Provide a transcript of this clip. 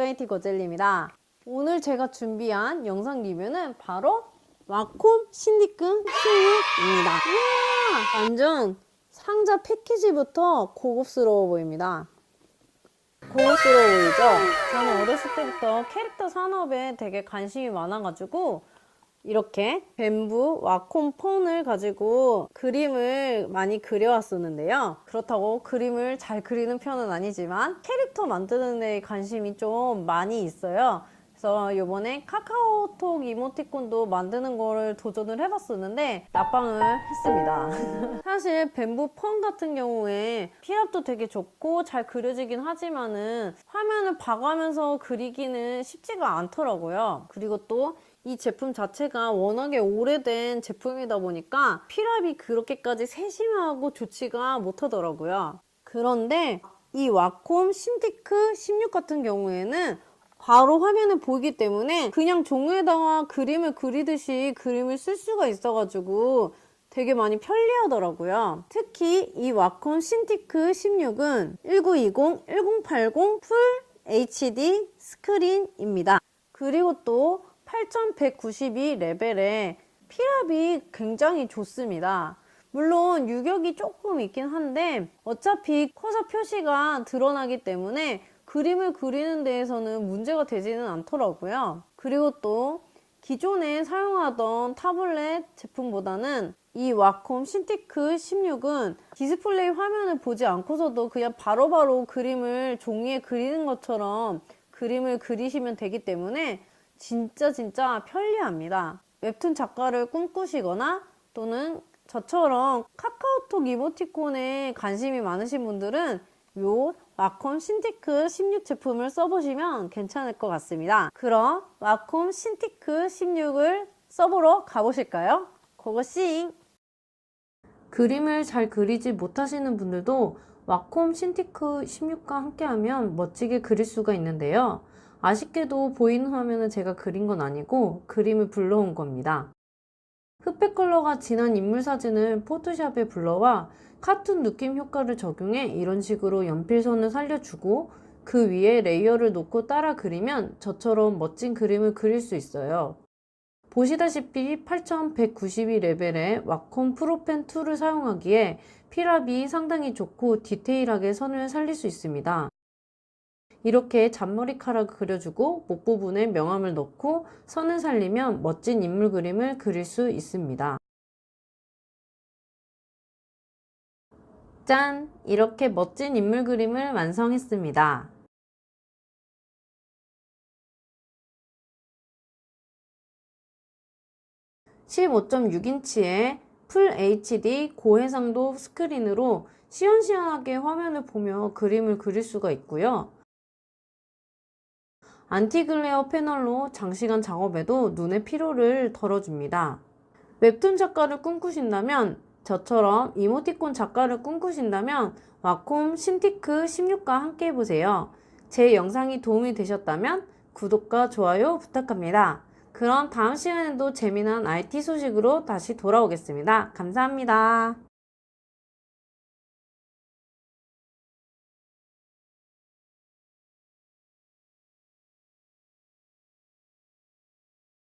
IT 고젤리입니다. 오늘 제가 준비한 영상 리뷰는 바로 와콤 신디끈 16입니다. 이야, 완전 상자 패키지부터 고급스러워 보입니다. 고급스러워 보이죠? 저는 어렸을 때부터 캐릭터 산업에 되게 관심이 많아가지고 이렇게 뱀부 와 콤 폰을 가지고 그림을 많이 그려왔었는데요. 그렇다고 그림을 잘 그리는 편은 아니지만 캐릭터 만드는 데 관심이 좀 많이 있어요. 그래서 이번에 카카오톡 이모티콘도 만드는 거를 도전을 해봤었는데 낙방을 했습니다. 사실 뱀부 폰 같은 경우에 피압도 되게 좋고 잘 그려지긴 하지만은 화면을 봐가면서 그리기는 쉽지가 않더라고요. 그리고 또 이 제품 자체가 워낙에 오래된 제품이다 보니까 피랍이 그렇게까지 세심하고 좋지가 못하더라고요. 그런데 이 와콤 신티크 16 같은 경우에는 바로 화면에 보이기 때문에 그냥 종이에다가 그림을 그리듯이 그림을 쓸 수가 있어가지고 되게 많이 편리하더라고요. 특히 이 와콤 신티크 16은 1920, 1080 풀 HD 스크린입니다. 그리고 또 8192 레벨의 피랍이 굉장히 좋습니다. 물론 유격이 조금 있긴 한데 어차피 커서 표시가 드러나기 때문에 그림을 그리는 데에서는 문제가 되지는 않더라고요. 그리고 또 기존에 사용하던 타블렛 제품보다는 이 와콤 신티크 16은 디스플레이 화면을 보지 않고서도 그냥 바로바로 그림을 종이에 그리는 것처럼 그림을 그리시면 되기 때문에 진짜 진짜 편리합니다. 웹툰 작가를 꿈꾸시거나 또는 저처럼 카카오톡 이모티콘에 관심이 많으신 분들은 요 와콤 신티크 16 제품을 써보시면 괜찮을 것 같습니다. 그럼 와콤 신티크 16을 써보러 가보실까요? 고고싱! 그림을 잘 그리지 못하시는 분들도 와콤 신티크 16과 함께하면 멋지게 그릴 수가 있는데요. 아쉽게도 보이는 화면은 제가 그린 건 아니고 그림을 불러온 겁니다. 흑백 컬러가 진한 인물 사진을 포토샵에 불러와 카툰 느낌 효과를 적용해 이런 식으로 연필선을 살려주고 그 위에 레이어를 놓고 따라 그리면 저처럼 멋진 그림을 그릴 수 있어요. 보시다시피 8192 레벨의 와콤 프로펜 툴을 사용하기에 피랍이 상당히 좋고 디테일하게 선을 살릴 수 있습니다. 이렇게 잔머리카락 그려주고 목 부분에 명암을 넣고 선을 살리면 멋진 인물 그림을 그릴 수 있습니다. 짠! 이렇게 멋진 인물 그림을 완성했습니다. (15.6인치의) 풀 HD 고해상도 스크린으로 시원시원하게 화면을 보며 그림을 그릴 수가 있고요. 안티글레어 패널로 장시간 작업에도 눈의 피로를 덜어줍니다. 웹툰 작가를 꿈꾸신다면 저처럼 이모티콘 작가를 꿈꾸신다면 와콤 신티크 16과 함께 해보세요. 제 영상이 도움이 되셨다면 구독과 좋아요 부탁합니다. 그럼 다음 시간에도 재미난 IT 소식으로 다시 돌아오겠습니다. 감사합니다.